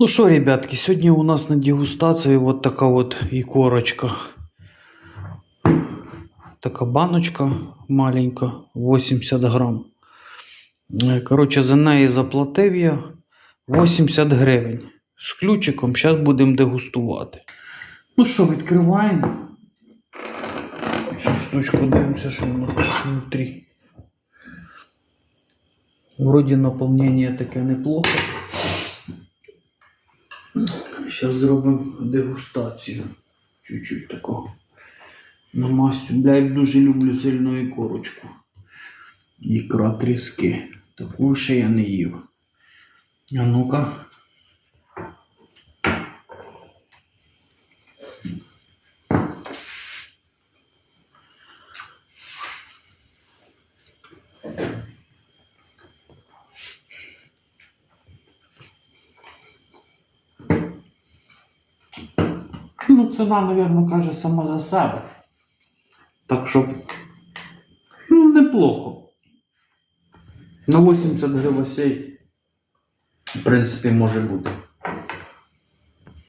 Ну що, ребятки, сьогодні у нас на дегустації вот така от ікорочка. Така баночка маленька, 80 грам. Е, Коротше, за неї заплатив я 80 гривень. З ключиком зараз будемо дегустувати. Ну що, відкриваємо. Цю штучку дивимося, що у нас тут внутрі. Вроді наповнення таке неплохо. Зараз зробимо дегустацію. Чуть-чуть такого. На Намастю. Бля, я дуже люблю сильну ікорочку. Ікра тріски. Таку ще я не їв. А ну-ка. Ну, ціна, мабуть, каже сама за себе. Так що, ну, неплохо. На 80 гривень, в принципі, може бути.